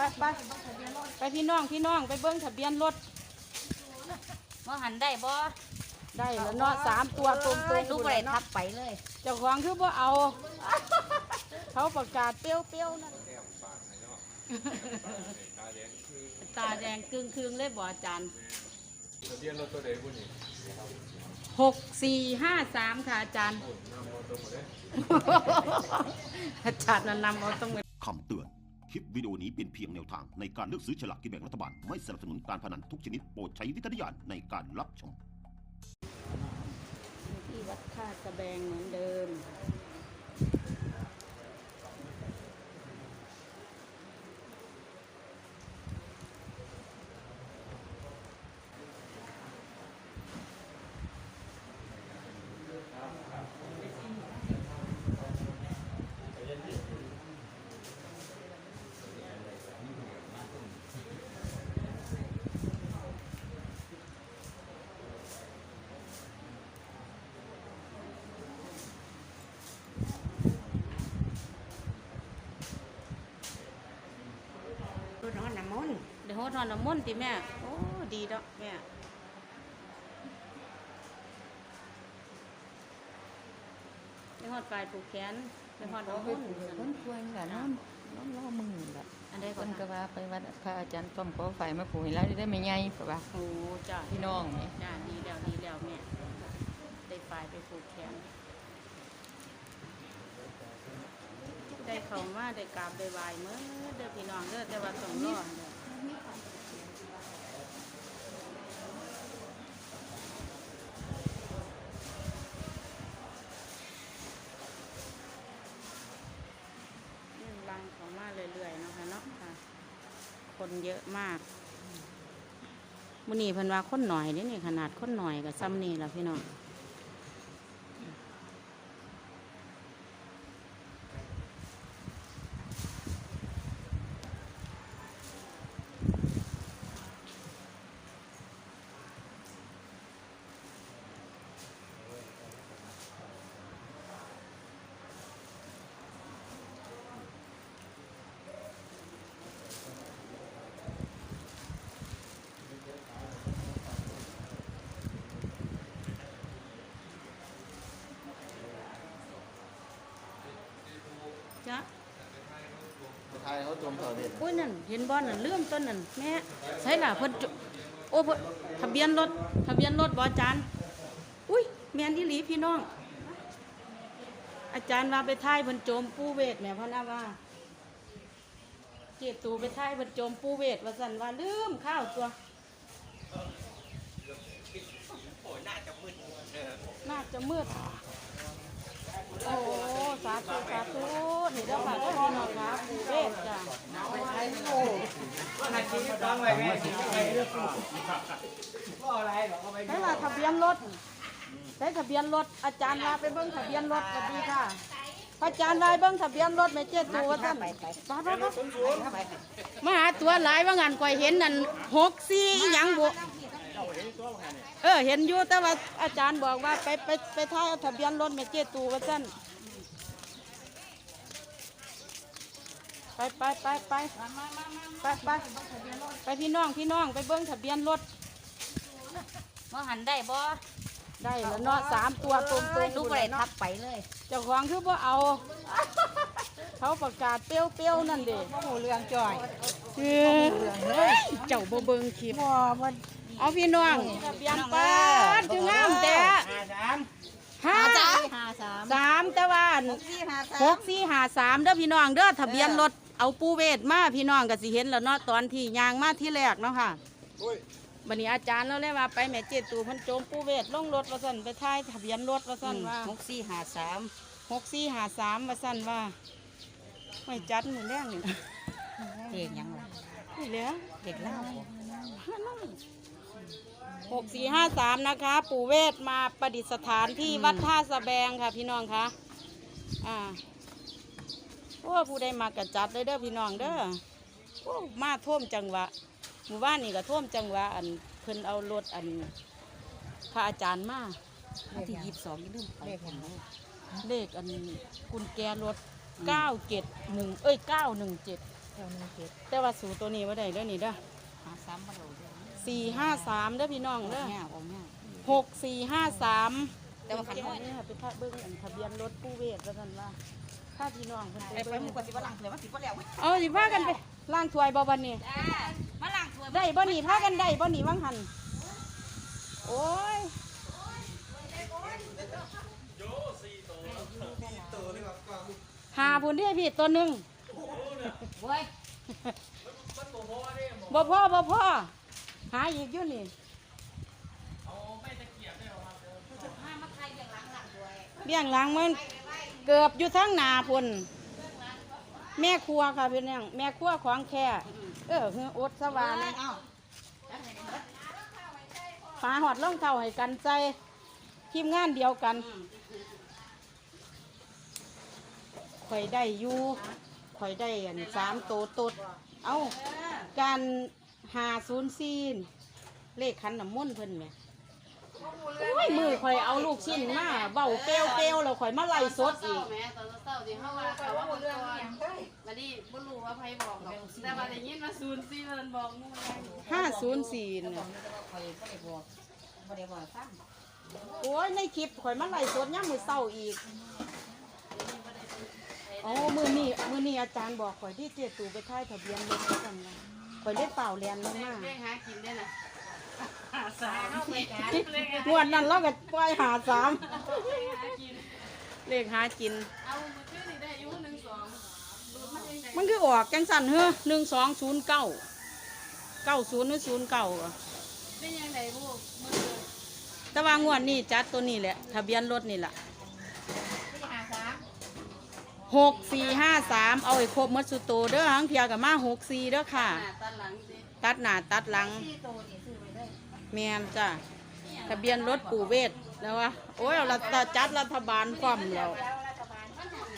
ไปไปไปพี่น้องพี่น้องไปเบิ้งทะเบียนรถว่าหันได้บ่ได้แล้วเนาะสามตัวตรงตรงลูกอะไรทับไปเลยเจ้าของคือว่าเอา เขาประกาศเปรี้ยวๆนั่นตาแดงคือตาแดงกึ่งคืงเลยบ่อาจารย์ทะเบียนรถตัวใดผู้นี้หกสี่ห้าสามค่ะอาจารย์โอ้นำเอาตรงหมดเลยอาจารย์นั่นนำเอาต้องไปคำเตือน คลิปวิดีโอนี้เป็นเพียงแนวทางในการเลือกซื้อฉลากกินแบ่งรัฐบาล ไม่สนับสนุนการพนันทุกชนิดโปรดใช้วิจารณญาณในการรับชม ที่วัดท่าสะแบงเหมือนเดิม รถนอนน้ำมนต์ เดี๋ยวโห ทอนน้ำมนต์ติแม่ โอ้ ดีดอกแม่เดี๋ยวหอดปลายผูกแขนเดี๋ยวหอดน้ำมนต์คนควรกับน้องน้องล่อมือแบบอันใดคก่อนนก็ค่ะว่าไปวัดพระอาจารย์ต้อมขอไฟมาปลูกให้แล้วได้ไม่ใหญ่เพราะว่าโอ้จ้าพี่น้องนี่จ้าดีแล้วดีแล้วแม่ได้ปลายไปผูกแขนได้เข้ามาได้กราบได้ไหว้เมื่อเด้อพี่น้องเด้อแต่ว่าต้องรอเด้อนี่ลังเข้ามาเรื่อยๆเนาะคะเนาะค่ะ คนเยอะมากมื้อนี้เพิ่นว่าคนหน่อยเด้นี่ขนาดคนหน่อยกับซ้ำนี่ละพี่น้อง เขาจมเถอะเด็ดอุ้ยนั่นเห็นบอลนั่นเลื่อมต้นนั่นแม่ใช่ล่ะเพิ่นจโอ้เพิ่นทะเบียนรถทะเบียนรถบอาจารย์ อุ้ยแม่นอีหลีพี่น้อง อาจารย์ว่าไปท่ายเพิ่นโจมปูเวทแม่พ่อน้าว่าเจตูไปท่ายเพิ่นโจมปูเวทว่าสั่นว่าลืมข้าวตัวน่าจะมืดน่าจะมืดโอ้สาธุสาธุ นี่เด้อค่ะเด้อพี่น้องครับปูเวทจ้ะใช่ว่าทะเบียนรถใช้ทะเบียนรถอาจารย์ลาไปเบิ้งทะเบียนรถสวัสดีค่ะพระอาจารย์ลายเบิ้งทะเบียนรถไม่เจ๊ตัวท่านไปไปไปมาหาตัวหลายว่างานก่อยเห็นนั่นหกสี่อหยังบุเออเห็นอยู่แต่ว่าอาจารย์บอกว่าไปไปไปถ่ายทะเบียนรถไม่เจ๊ตัวท่าน ไปไปไปไปไปไปไปพี่น้องพี่น้องไปเบิ้งทะเบียนรถว่าหันได้บ่ได้แล้วเนาะสามตัวตรงตรงลูกอะไรทับไปเลยเจ้าของคือว่าเอา เขาประกาศเปรี้ยวๆนั่นเด็โอ้เรื่องจ่อยเจ้าบ่เบิ่งคลิปเอาพี่น้องทะเบียนป้าดคืองามแต่ห้าห้าสามสามแต่ว่าหกสี่ห้าสามเด้อพี่น้องเด้อทะเบียนรถ เอาปูเวทมาพี่น้องก็สิเห็นแล้วเนาะตอนที่ยางมาที่แรกเนาะค่ะบันนี้อาจารย์เราเลยว่าไปแม่เจตูเพันโจมปูเวทลงรถว่าสั่นไปท้ายทะเบียนรถว่าสั่นว่าหกสี่ห้าสามหกสี่ห้าสามว่าสั่นว่าไม่จัดมือแรงนี่เด็กยังล่ะนี่แหล้วเด็กเล่าบ่หกสี่ห้าสามนะคะ ปู่เวทมาประดิษฐานที่วัดท่าสะแบงค่ะพี่น้องคะอ่า โอ้ผู้ใดมากระจัดเลยเด้อพี่น้องเด้อโอ้มาท่วมจังหวะหมู่บ้านนี่ก็ท่วมจังหวะอันเพิ่นเอารถอันพระอาจารย์มาวันที่ยี่สิบสองอย่าลืมไปเห็นไหมเลขอันกุญแจรถเก้าเจ็ดหนึ่งเอ้ยเก้าหนึ่งเจ็ดเอถวหนึ่งเจ็ดแต่ว่าสูตัวนี้ว่าได้เด้อนี่เด้อหาสามมาโหลดสี่ห้าสามเด้อพี่น้องเด้เด้ออเนี่ยเอาเนี่ยหกสี่ห้าสามแต่ว่าขันห้อยนี่ค่ะเป็นพระเบิ้งอันทะเบียนรถผู้เวทแล้วกันว่า ถ้าพี่น้องเพิ่นไปไปไปเบิ้งหมู่กสิบลังเลยว่าสิบแล้วเอาสิพากันไปล้างถ้วยบ่บันนี้มาล้างถ้วยได้บ่หนีพากันได้บ่หนีวังหันโอ้ยหาพุ่นที่พี่ตัวหนึ่งเว้ยบ่พ่อบ่พ่อหาอีกอยู่นี่เบี้ยงหลังมัน เกือบอยู่ทั้งนาพุ่นแม่ครัวค่ะพี่น้องแม่ครัวของแค่เออคืออดสวานะเอ้าหอดล่องเท่าให้กันใจทีมงานเดียวกันข่อยได้อยู่ข่อยได้อันสามโตตดเอาการหาศูนย์ซีนเลขคันน้ำมนต์เพิ่นแหม่ โอ้ยมือข่อยเอาลูกชิ้นมาเบ้าเปลวเปลวๆแล้วข่อยมาไล่สดอีกแม่ตอนเศร้าๆที่เขาว่าเขาว่าคนก่อนมาดิบ่รู้ว่าไผบอกหรอกแต่ว่าได้ยินว่าศูนย์สี่เพิ่นบอกหมู่ยังห้าศูนย์สี่บอกเนี่ยไม่ได้ว่าคอยไม่ได้บอกไม่ได้บอกซ้ำโอ้ยในคลิปข่อยมาไล่สดย่ามมือเศร้าอีกโอ้มือนี่มือนี่อาจารย์บอกข่อยที่เจตูไปค่ายทะเบียนรถกันนะข่อยเล่นเปล่าเรียนลงมาเลขหากินได้น่ะสามเจ็ด งวดนั้นเราก็ปล่อยหาสามเลขหากินเอามื้อคืนนี่ได้อยู่1 2รูดมาจังได๋มันคือออกจังสันเฮ้อหนึ่งสองศูนย์เก้าเก้าศูนย์หรือศูนย์เก้าเป็นยังไงบ่มื้อแต่ว่างวดนี้จัดตัวนี้แหละ ทะเบียนรถนี่แหละที่หาสามหกสี่ห้าสามเอาไอ้ครบหมัดสุโตเด้อหังเทียกับมาหกสี่เด้อค่ะหน้าตาหลังสิตัดหน้าตัดหลัง แมนจ้ะทะเบียนรถปู่เวทนะวะโอ้ยเราจัดรัฐบาลพร้อมแล้ว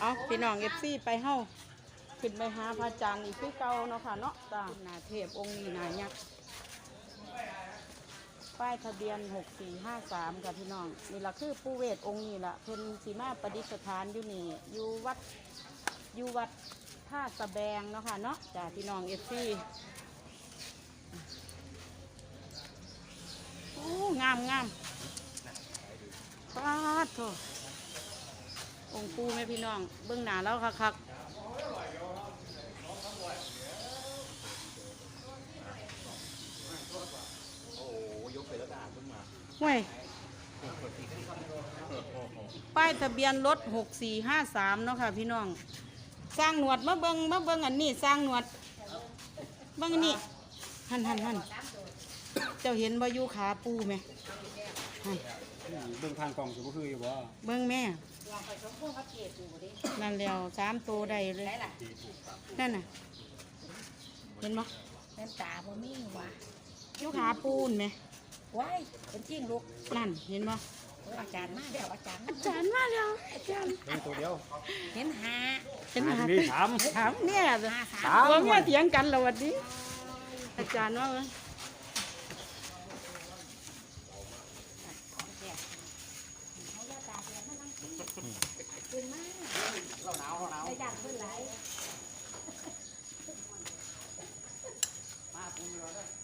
เอาพี่น้องเอฟซีไปเฮ้าขึ้นไปหาพระอาจารย์อีกคือเก่าเนาะค่ะเนาะจ้าหนาเทพองค์นี้หนายักษ์ป้ายทะเบียน 6453กับพี่น้องนี่ละคือปู่เวทองค์นี้ละเพิ่นสีมาประดิษฐานอยู่นี่อยู่วัดอยู่วัดท่าสะแบงเนาะค่ะเนาะจ้าพี่น้องเอฟซี โอ้ งามงามปาดโถองค์ปูแม่พี่น้อง เบื้องหน้าแล้วคักโอ้ยกไปแล้วด่าขึ้นมาๆห่วยป้ายทะเบียนรถหกสี่ห้าสามเนาะค่ะพี่น้อง สร้างหนวดมาเบิงมาเบิงอันนี้ สร้างหนวดเบิงอันนี้หันหันหัน เจ้าเห็นบ่อยู่ขาปูไหมหันเบิ่งทางกล่องสิบ่คืออยู่บ่เบิงแม่นั่นแล้วสามตัวได้เลย ได้ล่ะนั่นน่ะ เห็นไหมเป็นตาบ่มีว่ะอยู่ขาปูนไหมว้ายเป็นจริงลูกนั่นเห็นไหมอาจารย์มาแล้วอาจารย์อาจารย์มาแล้วอาจารย์เบิ่งตัวเดียวเห็นหาเห็นหาหาที่นี่ถาม ถามเนี่ยหาสาสามมตัวเมียเถียงกันแล้ววันนี้อาจารย์ว่า ไงแก้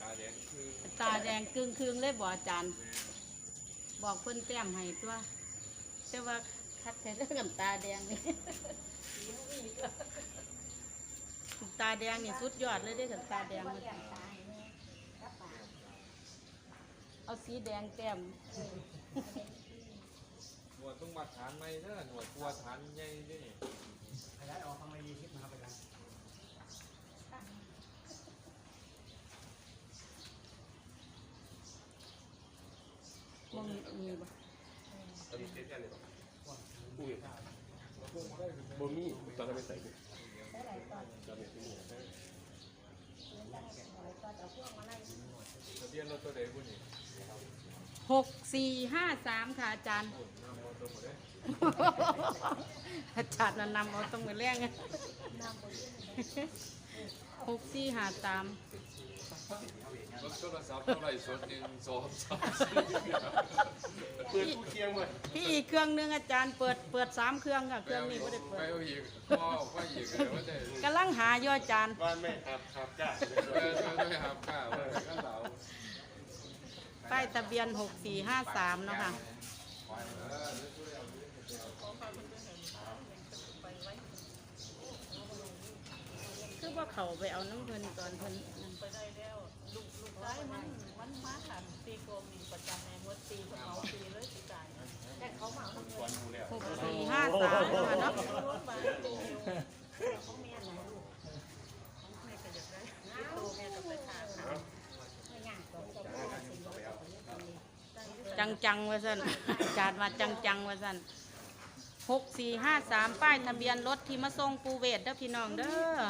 ตาแดงคือตาแดงกึ่งคืงเลยบอกอาจารย์ บอกเพิ่นแต้มให้ตัว แต่ว่าคัดใส่เรื่องกับตาแดงนี่ตาแดงนี่สุดยอดเลยเด้อกับตาแดงนี่เอาสีแดงแต้มหนวดต้องมาฐานไหมเด้อหนวดกลัวฐานใหญ่เด้วยขยายออกทางในดีคลิปนะครับอาจารย์ มึงมีบ่บ่มีตอนนั้นไปใส่ทะเบียนรถตัวใดบุนี่หกสี่ห้าสามค่ะอาจารย์น้ำมอตัวหมดเลยอาจารย์น่ะนำเอาตรงมือแรงหกสี่ห้าสาม รถโทรศัพท์เท่าไหร่สดหนึ่งสองสามสี่เปิดผู้เคียงมาพี่อีกเครื่องหนึงอาจารย์เปิดเปิดสามเครื่องค่ะเครื่องนี้ไม่ได้เปิไปดเอาอีกพ่อไปอีกเลยว่าจะกำลังหาอยู่อาจารย์ บ้านแม่ครับครับจ้าไปไปหาข้าวไปข้าวเหลาป้ายทะเบียนหกสี่ห้าสามเนาะค่ะคือ ว่าเขาไปเอาน้ำเพิ่นตอนเพิ่นนั่นไปได้แล้วลูกลูกได้มันมันมาขันตีโกงมีประจำในมดตีเขาตีเลยตีจ่ายแต่เขาเหมาทั้งเงินหกสี่ห้าสามเนาะค่ะเนาะเขาเมียไหนลูกแม่ก็อยากได้ที่โตแม่ก็ไปขาเขาจังจังว่าสั่นจารย์ว่าจังจังว่าสั่นหกสี่ห้าสามป้ายทะเบียนรถที่มาส่งปูเวทเด้อพี่น้องเด้อ